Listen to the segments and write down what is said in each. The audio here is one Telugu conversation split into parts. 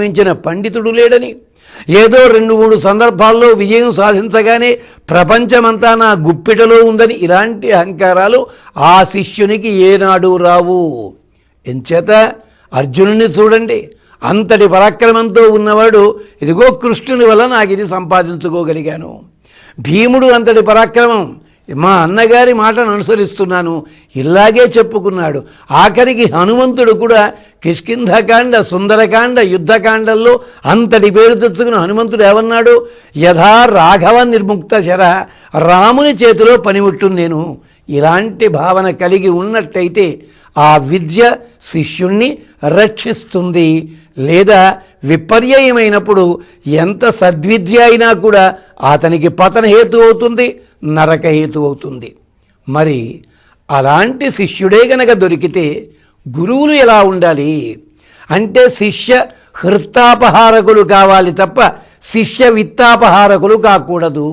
మించిన పండితుడు లేడని. ఏదో రెండు మూడు సందర్భాల్లో విజయం సాధించగానే ప్రపంచమంతా నా గుప్పిటలో ఉందని ఇలాంటి అహంకారాలు ఆ శిష్యునికి ఏనాడు రావు. ఎంచేత అర్జునుని చూడండి. అంతటి పరాక్రమంతో ఉన్నవాడు ఇదిగో కృష్ణుని వల్ల నాకు ఇది సంపాదించుకోగలిగాను. భీముడు అంతటి పరాక్రమం మా అన్నగారి మాటను అనుసరిస్తున్నాను. ఇలాగే చెప్పుకున్నాడు. ఆఖరికి హనుమంతుడు కూడా కిష్కింధకాండ సుందరకాండ యుద్ధకాండల్లో అంతటి పేరు తెచ్చుకున్న హనుమంతుడు ఏమన్నాడు? యథా రాఘవ నిర్ముక్త శర రాముని చేతిలో పనిముట్టు నేను. ఇలాంటి భావన కలిగి ఉన్నట్టయితే ఆ విద్య శిష్యుణ్ణి రక్షిస్తుంది. లేదా విపర్యయమైనప్పుడు ఎంత సద్విద్య అయినా కూడా అతనికి పతన హేతు అవుతుంది నరక హేతు అవుతుంది. మరి అలాంటి శిష్యుడే గనక దొరికితే గురువులు ఎలా ఉండాలి? అంటే శిష్య హృత్తాపహారకులు కావాలి తప్ప శిష్య విత్తాపహారకులు కాకూడదు.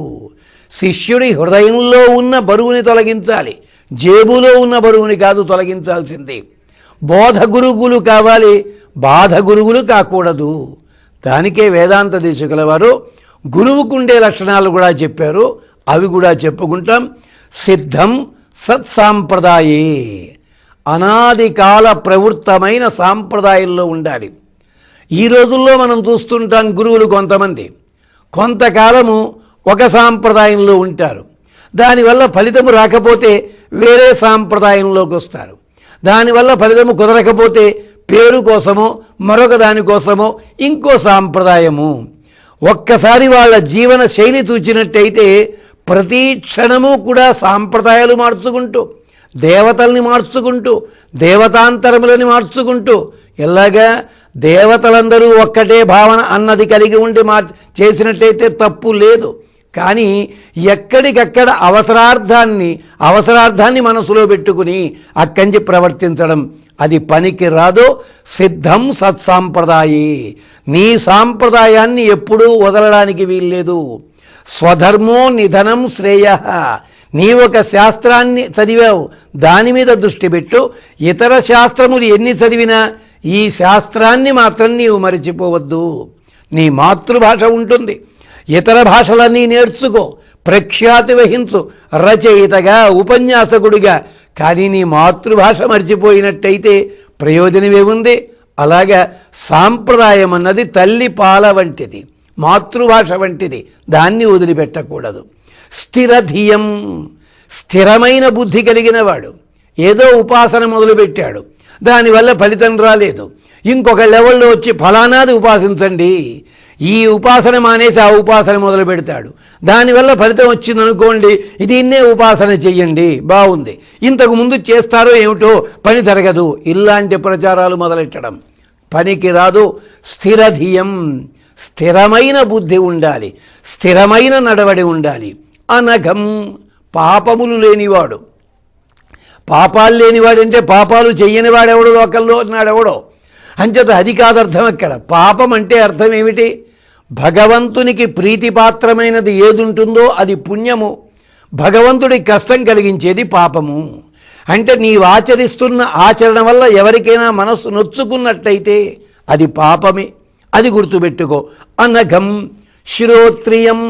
శిష్యుడి హృదయంలో ఉన్న బరువుని తొలగించాలి జేబులో ఉన్న బరువుని కాదు తొలగించాల్సింది. బోధ గురువులు కావాలి. బాధ గురువులు కాకూడదు. దానికే వేదాంత దేశకుల వారు గురువుకుండే లక్షణాలు కూడా చెప్పారు. అవి కూడా చెప్పుకుంటాం. సిద్ధం సత్సాంప్రదాయే. అనాది కాల ప్రవృత్తమైన సాంప్రదాయంలో ఉండాలి. ఈ రోజుల్లో మనం చూస్తుంటాం గురువులు కొంతమంది. కొంతకాలము ఒక సాంప్రదాయంలో ఉంటారు. దానివల్ల ఫలితము రాకపోతే వేరే సాంప్రదాయంలోకి వస్తారు. దానివల్ల ఫలితము కుదరకపోతే పేరు కోసమో మరొక దానికోసమో ఇంకో సాంప్రదాయము. ఒక్కసారి వాళ్ళ జీవన శైలి చూచినట్టయితే ప్రతి క్షణము కూడా సాంప్రదాయాలు మార్చుకుంటూ దేవతల్ని మార్చుకుంటూ దేవతాంతరములని మార్చుకుంటూ ఎలాగా దేవతలందరూ ఒక్కటే భావన అన్నది కలిగి ఉండి మార్ చేసినట్టయితే తప్పు లేదు. కానీ ఎక్కడికక్కడ అవసరార్థాన్ని అవసరార్థాన్ని మనసులో పెట్టుకుని అక్కంచి ప్రవర్తించడం అది పనికి రాదు. సిద్ధం సత్సాంప్రదాయే. నీ సాంప్రదాయాన్ని ఎప్పుడూ వదలడానికి వీల్లేదు. స్వధర్మో నిధనం శ్రేయ. నీ ఒక శాస్త్రాన్ని చదివావు. దాని మీద దృష్టి పెట్టు. ఇతర శాస్త్రములు ఎన్ని చదివినా ఈ శాస్త్రాన్ని మాత్రం నీవు మరిచిపోవద్దు. నీ మాతృభాష ఉంటుంది. ఇతర భాషలన్నీ నేర్చుకో ప్రఖ్యాతి వహించు రచయితగా ఉపన్యాసకుడిగా. కానీ నీ మాతృభాష మర్చిపోయినట్టయితే ప్రయోజనమేముంది? అలాగా సాంప్రదాయం అన్నది తల్లి పాల వంటిది మాతృభాష వంటిది. దాన్ని వదిలిపెట్టకూడదు. స్థిరధియం స్థిరమైన బుద్ధి కలిగిన వాడు ఏదో ఉపాసన మొదలుపెట్టాడు. దానివల్ల ఫలితం రాలేదు. ఇంకొక లెవెల్లో వచ్చి ఫలానాది ఉపాసించండి. ఈ ఉపాసన మానేసి ఆ ఉపాసన మొదలు పెడతాడు. దానివల్ల ఫలితం వచ్చిందనుకోండి దీన్నే ఉపాసన చెయ్యండి. బాగుంది. ఇంతకు ముందు చేస్తారో ఏమిటో పని జరగదు. ఇలాంటి ప్రచారాలు మొదలెట్టడం పనికి రాదు. స్థిరధియం. స్థిరమైన బుద్ధి ఉండాలి. స్థిరమైన నడవడి ఉండాలి. అనఘం పాపములు లేనివాడు. పాపాలు లేనివాడంటే పాపాలు చెయ్యని వాడెవడు లోకల్లో నాడెవడో అంచేత అది కాదు అర్థం అక్కడ పాపం అంటే అర్థం ఏమిటి? భగవంతునికి ప్రీతిపాత్రమైనది ఏది ఉంటుందో అది పుణ్యము. భగవంతుడికి కష్టం కలిగించేది పాపము. అంటే నీవు ఆచరిస్తున్న ఆచరణ వల్ల ఎవరికైనా మనస్సు నొచ్చుకున్నట్టయితే అది పాపమే. అది గుర్తుపెట్టుకో. అనఘం శ్రోత్రియం.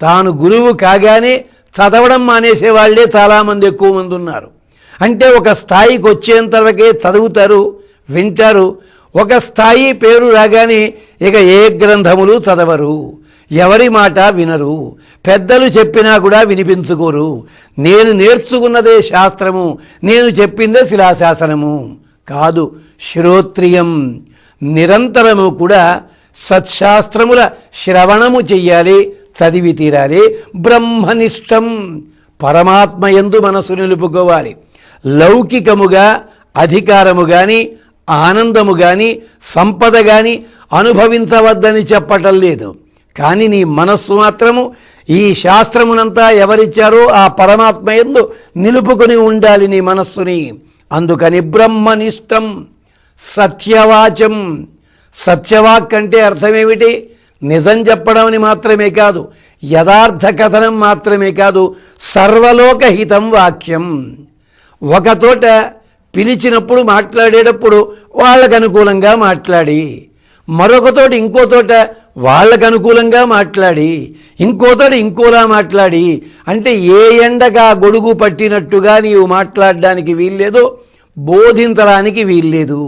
తాను గురువు కాగానే చదవడం మానేసేవాళ్ళే చాలామంది ఎక్కువ మంది ఉన్నారు. అంటే ఒక స్థాయికి వచ్చేంత వరకే చదువుతారు వింటారు. ఒక స్థాయి పేరు రాగానే ఇక ఏ గ్రంథములు చదవరు. ఎవరి మాట వినరు. పెద్దలు చెప్పినా కూడా వినిపించుకోరు. నేను నేర్చుకున్నదే శాస్త్రము నేను చెప్పిందే శిలాశాసనము. కాదు శ్రోత్రియం. నిరంతరము కూడా సత్శాస్త్రముల శ్రవణము చెయ్యాలి చదివి తీరాలి. బ్రహ్మనిష్టం. పరమాత్మ ఎందు మనసు నిలుపుకోవాలి. లౌకికముగా అధికారము కానీ ఆనందము కానీ సంపద కానీ అనుభవించవద్దని చెప్పటం లేదు. కానీ నీ మనస్సు మాత్రము ఈ శాస్త్రమునంతా ఎవరిచ్చారో ఆ పరమాత్మ ఎందు నిలుపుకొని ఉండాలి నీ మనస్సుని. అందుకని బ్రహ్మనిష్టం సత్యవాచం. సత్యవాక్ అంటే అర్థమేమిటి? నిజం చెప్పడం అని మాత్రమే కాదు యథార్థ కథనం మాత్రమే కాదు సర్వలోకహితం వాక్యం. ఒకతోట పిలిచినప్పుడు మాట్లాడేటప్పుడు వాళ్ళకు అనుకూలంగా మాట్లాడి మరొకతోటి ఇంకోతోట వాళ్ళకు అనుకూలంగా మాట్లాడి ఇంకోతోటి ఇంకోలా మాట్లాడి అంటే ఏ ఎండగా గొడుగు పట్టినట్టుగా నీవు మాట్లాడడానికి వీల్లేదో బోధించడానికి వీల్లేదు.